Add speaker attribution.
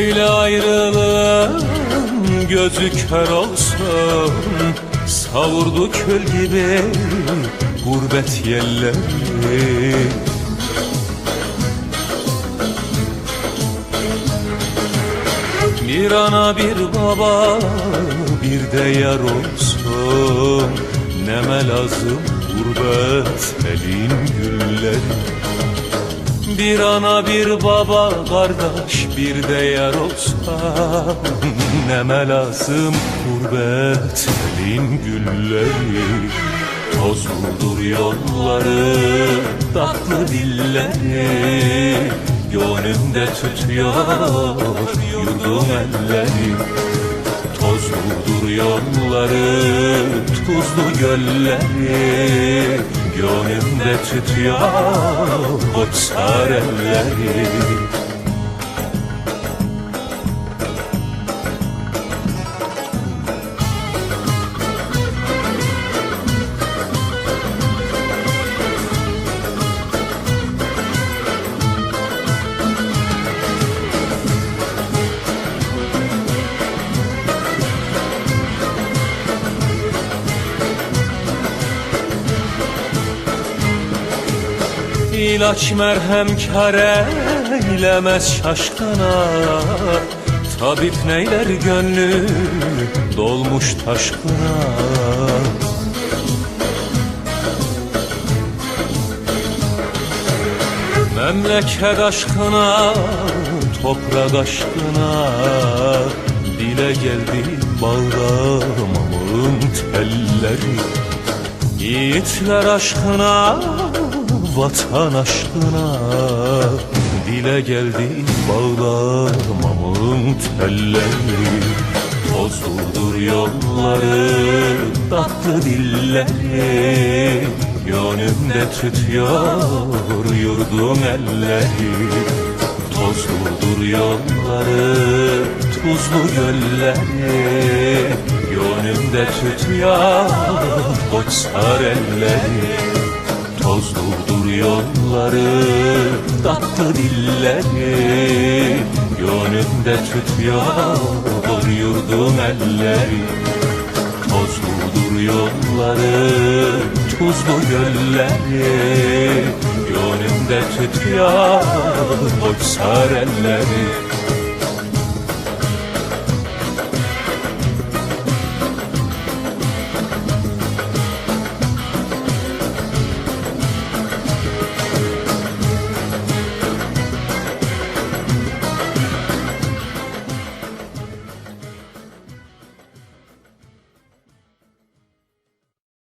Speaker 1: Böyle ayrılığın gözü kör olsun. Savurdu kül gibi gurbet yelleri Bir ana bir baba bir de yar olsun. Neme lazım gurbet elin Bir ana bir baba kardeş bir de yar olsa Neme lazım gurbet elin gülleri Tozludur yolları tatlı dilleri Gönlümde tütüyor yurdum elleri. Tozludur yolları tuzlu gölleri Gönlümde tütüyor koçar elleri İlaç merhem kar eylemez şaşkına. Tabip neyler gönlü dolmuş taşkına. Memleket aşkına, toprak aşkına. Dile geldi bağlamamın telleri Yiğitler aşkına, vatan aşkına. Dile geldi bağlamamın telleri Tozludur yolları, tatlı dilleri. Gönlümde tütüyor yurdum elleri. Tozludur yolları, tuzlu gölleri. Gönlümde tütüyor koçsar elleri Tozludur yolları, tatlı dilleri Gönlümde tütüyor yurdum elleri. Tozludur yolları, tuzlu gölleri. Gönlümde tütüyor koçsar elleri